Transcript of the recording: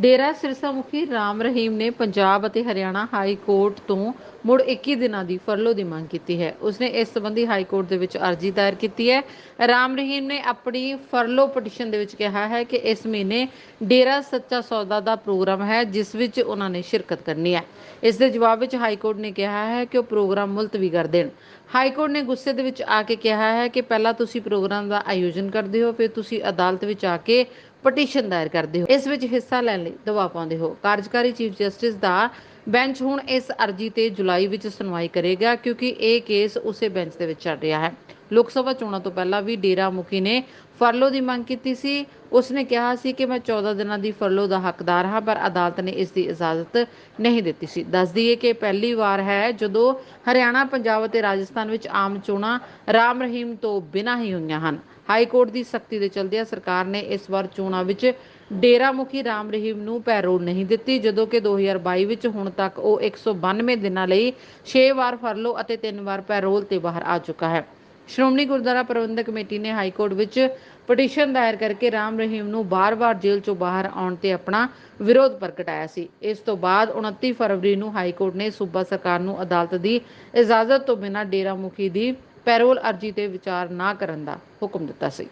ਡੇਰਾ ਸਿਰਸਾ ਮੁਖੀ ਰਾਮ ਰਹੀਮ ਨੇ ਪੰਜਾਬ ਅਤੇ ਹਰਿਆਣਾ ਹਾਈ ਕੋਰਟ ਤੋਂ ਮੁੜ 21 ਦਿਨਾਂ ਦੀ ਫਰਲੋ ਦੀ ਮੰਗ ਕੀਤੀ ਹੈ। ਉਸਨੇ ਇਸ ਸੰਬੰਧੀ ਹਾਈ ਕੋਰਟ ਦੇ ਵਿੱਚ ਅਰਜ਼ੀ ਦਾਇਰ ਕੀਤੀ ਹੈ। ਰਾਮ ਰਹੀਮ ਨੇ ਆਪਣੀ ਫਰਲੋ ਪਟੀਸ਼ਨ ਦੇ ਵਿੱਚ ਕਿਹਾ ਹੈ ਕਿ ਇਸ ਮਹੀਨੇ ਡੇਰਾ ਸੱਚਾ ਸੌਦਾ ਦਾ ਪ੍ਰੋਗਰਾਮ ਹੈ, ਜਿਸ ਵਿੱਚ ਉਹਨਾਂ ਨੇ ਸ਼ਿਰਕਤ ਕਰਨੀ ਹੈ। ਇਸ ਦੇ ਜਵਾਬ ਵਿੱਚ ਹਾਈ ਕੋਰਟ ਨੇ ਕਿਹਾ ਹੈ ਕਿ ਉਹ ਪ੍ਰੋਗਰਾਮ ਮੁਲਤਵੀ ਕਰ ਦੇਣ। ਹਾਈ ਕੋਰਟ ਨੇ ਗੁੱਸੇ ਦੇ ਵਿੱਚ ਆ ਕੇ ਕਿਹਾ ਹੈ ਕਿ ਪਹਿਲਾਂ ਤੁਸੀਂ ਪ੍ਰੋਗਰਾਮ ਦਾ ਆਯੋਜਨ ਕਰਦੇ ਹੋ, ਫਿਰ ਤੁਸੀਂ ਅਦਾਲਤ ਵਿੱਚ ਆ ਕੇ ਪਟੀਸ਼ਨ ਦਾਇਰ ਕਰਦੇ ਹੋ। ਇਸ ਵਿੱਚ ਹਿੱਸਾ ਲੈਣ ਲਈ ਦਬਾਅ ਪਾਉਂਦੇ ਹੋ। ਕਾਰਜਕਾਰੀ ਚੀਫ ਜਸਟਿਸ ਦਾ ਬੈਂਚ ਹੁਣ ਇਸ ਅਰਜ਼ੀ ਤੇ ਜੁਲਾਈ ਵਿੱਚ ਸੁਣਵਾਈ ਕਰੇਗਾ ਕਿਉਂਕਿ ਇਹ ਕੇਸ ਉਸੇ ਬੈਂਚ ਦੇ ਵਿੱਚ ਚੱਲ ਰਿਹਾ ਹੈ। ਲੋਕ ਸਭਾ ਚੋਣਾਂ ਤੋਂ ਪਹਿਲਾਂ ਵੀ ਡੇਰਾ ਮੁਖੀ ਨੇ ਫਰਲੋ ਦੀ ਮੰਗ ਕੀਤੀ ਸੀ। ਉਸਨੇ ਕਿਹਾ ਸੀ ਕਿ ਮੈਂ 14 ਦਿਨਾਂ ਦੀ ਫਰਲੋ ਦਾ ਹੱਕਦਾਰ ਹਾਂ, ਪਰ ਅਦਾਲਤ ਨੇ ਇਸ ਦੀ ਇਜਾਜ਼ਤ ਨਹੀਂ ਦਿੱਤੀ ਸੀ। ਦੱਸ ਦਈਏ ਕਿ ਪਹਿਲੀ ਵਾਰ ਹੈ ਜਦੋਂ ਹਰਿਆਣਾ, ਪੰਜਾਬ ਅਤੇ ਰਾਜਸਥਾਨ ਵਿੱਚ ਆਮ ਚੋਣਾਂ ਰਾਮ ਰਹੀਮ ਤੋਂ ਬਿਨਾਂ ਹੀ ਹੋਈਆਂ ਹਨ। ਹਾਈ ਕੋਰਟ ਦੀ ਸਖਤੀ ਦੇ ਚਲਦਿਆਂ ਸਰਕਾਰ ਨੇ ਇਸ ਵਾਰ ਚੋਣਾਂ ਵਿੱਚ ਡੇਰਾ ਮੁਖੀ ਰਾਮ ਰਹੀਮ ਨੂੰ ਪੈਰੋਲ ਨਹੀਂ ਦਿੱਤੀ, ਜਦੋਂ ਕਿ 2022 ਵਿੱਚ ਹੁਣ ਤੱਕ ਉਹ 192 ਦਿਨਾਂ ਲਈ 6 ਵਾਰ ਫਰਲੋ ਅਤੇ 3 ਵਾਰ ਪੈਰੋਲ ਤੇ ਬਾਹਰ ਆ ਚੁੱਕਾ ਹੈ। ਸ਼੍ਰੋਮਣੀ ਗੁਰਦੁਆਰਾ ਪ੍ਰਬੰਧਕ ਕਮੇਟੀ ਨੇ ਹਾਈ ਕੋਰਟ ਵਿੱਚ ਪਟੀਸ਼ਨ ਦਾਇਰ ਕਰਕੇ ਰਾਮ ਰਹੀਮ ਨੂੰ ਬਾਰ-ਬਾਰ ਜੇਲ੍ਹ ਚੋਂ ਬਾਹਰ ਆਉਣ ਤੇ ਆਪਣਾ ਵਿਰੋਧ ਪ੍ਰਗਟਾਇਆ ਸੀ। ਇਸ ਤੋਂ ਬਾਅਦ 29 ਫਰਵਰੀ ਨੂੰ ਹਾਈ ਕੋਰਟ ਨੇ ਸੂਬਾ ਸਰਕਾਰ ਨੂੰ ਅਦਾਲਤ ਦੀ ਇਜਾਜ਼ਤ ਤੋਂ ਬਿਨਾਂ ਡੇਰਾ ਮੁਖੀ ਦੀ ਪੈਰੋਲ ਅਰਜ਼ੀ ਤੇ ਵਿਚਾਰ ਨਾ ਕਰਨ ਦਾ ਹੁਕਮ ਦਿੱਤਾ ਸੀ।